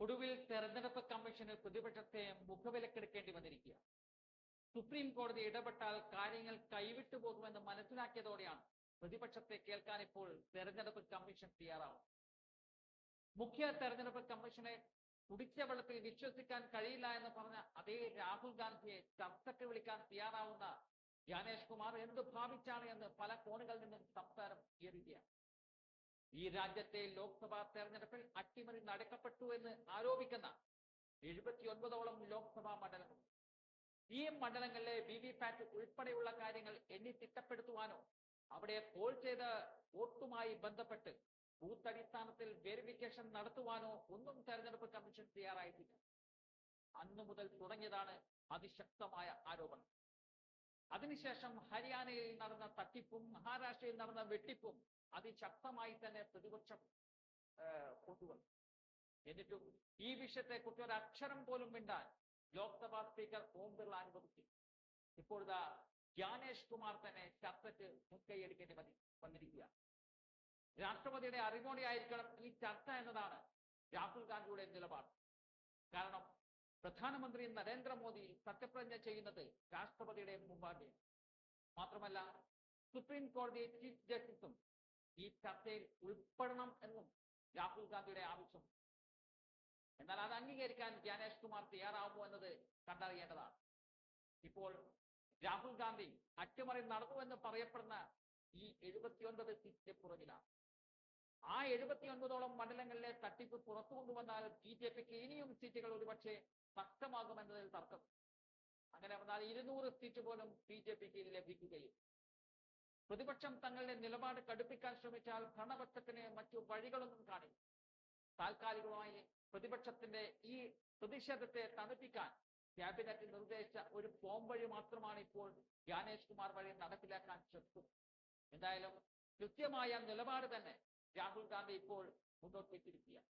ഒടുവിൽ തെരഞ്ഞെടുപ്പ് കമ്മീഷന് പ്രതിപക്ഷത്തെ മുഖവിലക്കെടുക്കേണ്ടി വന്നിരിക്കുക. സുപ്രീം കോടതി ഇടപെട്ടാൽ കാര്യങ്ങൾ കൈവിട്ടു പോകുമെന്ന് മനസ്സിലാക്കിയതോടെയാണ് പ്രതിപക്ഷത്തെ കേൾക്കാൻ ഇപ്പോൾ തെരഞ്ഞെടുപ്പ് കമ്മീഷൻ തയ്യാറാവും മുഖ്യ തെരഞ്ഞെടുപ്പ് കമ്മീഷനെ കുടിച്ച വെള്ളത്തിൽ വിശ്വസിക്കാൻ കഴിയില്ല എന്ന് പറഞ്ഞ അതേ രാഹുൽ ഗാന്ധിയെ ചർച്ചയ്ക്ക് വിളിക്കാൻ തയ്യാറാവുന്ന ജ്ഞാനേഷ് കുമാർ എന്ത് ഭാവിച്ചാണ് എന്ന് പല കോണുകളിൽ നിന്നും സംസാരം ഈ രാജ്യത്തെ ലോക്സഭാ തെരഞ്ഞെടുപ്പിൽ അട്ടിമറി നടക്കപ്പെട്ടു എന്ന് ആരോപിക്കുന്ന എഴുപത്തിയൊൻപതോളം ലോക്സഭാ മണ്ഡലങ്ങൾ. ഈ മണ്ഡലങ്ങളിലെ വി വി പാറ്റ് ഉൾപ്പെടെയുള്ള കാര്യങ്ങൾ എണ്ണി തിട്ടപ്പെടുത്തുവാനോ അവിടെ പോൾ ചെയ്ത വോട്ടുമായി ബന്ധപ്പെട്ട് ബൂത്ത് അടിസ്ഥാനത്തിൽ വെരിഫിക്കേഷൻ നടത്തുവാനോ ഒന്നും തെരഞ്ഞെടുപ്പ് കമ്മീഷൻ തയ്യാറായിട്ടില്ല. അന്നു മുതൽ തുടങ്ങിയതാണ് അതിശക്തമായ ആരോപണം. അതിനുശേഷം ഹരിയാനയിൽ നടന്ന തട്ടിപ്പും മഹാരാഷ്ട്രയിൽ നടന്ന വെട്ടിപ്പും അതിശക്തമായി തന്നെ പ്രതിപക്ഷം കൊണ്ടുവന്നു. എന്നിട്ടും ഈ വിഷയത്തെ കുറിച്ച് ഒരു അക്ഷരം പോലും മിണ്ടാൻ ലോക്സഭാ സ്പീക്കർ ഓം ബിർള അനുവദിച്ചു. ഇപ്പോഴത്തെ ജ്ഞാനേഷ് കുമാർ തന്നെ ചർച്ചയ്ക്ക് മുൻകൈയെടുക്കേണ്ടി വന്നി വന്നിരിക്കുക. രാഷ്ട്രപതിയുടെ അറിവോടെ ആയിരിക്കണം ഈ ചർച്ച എന്നതാണ് രാഹുൽ ഗാന്ധിയുടെ നിലപാട്. കാരണം പ്രധാനമന്ത്രി നരേന്ദ്രമോദി സത്യപ്രതിജ്ഞ ചെയ്യുന്നത് രാഷ്ട്രപതിയുടെ മുമ്പാകെ മാത്രമല്ല സുപ്രീം കോടതി ചീഫ് ജസ്റ്റിസും ഈ ചർച്ചയിൽ ഉൾപ്പെടണം എന്നും രാഹുൽ ഗാന്ധിയുടെ ആവശ്യം. എന്നാൽ അത് അംഗീകരിക്കാൻ ജ്ഞാനേഷ് കുമാർ തയ്യാറാവുമോ എന്നത് കണ്ടറിയേണ്ടതാണ്. ഇപ്പോൾ രാഹുൽ ഗാന്ധി അട്ടിമറി നടന്നുവെന്ന് പറയപ്പെടുന്ന ഈ എഴുപത്തിയൊൻപത് സീറ്റിന്റെ പുറകിലാണ്. ആ എഴുപത്തിയൊൻപതോളം മണ്ഡലങ്ങളിലെ തട്ടിപ്പ് പുറത്തു കൊണ്ടുവന്നാൽ ബി ജെ പിക്ക് ഇനിയും സീറ്റുകൾ ഒരുപക്ഷെ നഷ്ടമാകുമെന്നതിൽ തർക്കം. അങ്ങനെ വന്നാൽ ഇരുന്നൂറ് സീറ്റ് പോലും ബി ജെ പിക്ക് ലഭിക്കുകയും. പ്രതിപക്ഷം തങ്ങളുടെ നിലപാട് കടുപ്പിക്കാൻ ശ്രമിച്ചാൽ ഭരണപക്ഷത്തിന് മറ്റു വഴികളൊന്നും കാണില്ല. താൽക്കാലികമായി പ്രതിപക്ഷത്തിന്റെ ഈ പ്രതിഷേധത്തെ തണുപ്പിക്കാൻ ക്യാബിനറ്റ് നിർദ്ദേശിച്ച ഒരു പോംവഴി മാത്രമാണ് ഇപ്പോൾ ജ്ഞാനേഷ് കുമാർ വഴി നടപ്പിലാക്കാൻ ശ്രമിക്കുന്നത് എന്തായാലും കൃത്യമായ നിലപാട് തന്നെ രാഹുൽ ഗാന്ധി ഇപ്പോൾ മുന്നോട്ട് വെച്ചിരിക്കുകയാണ്.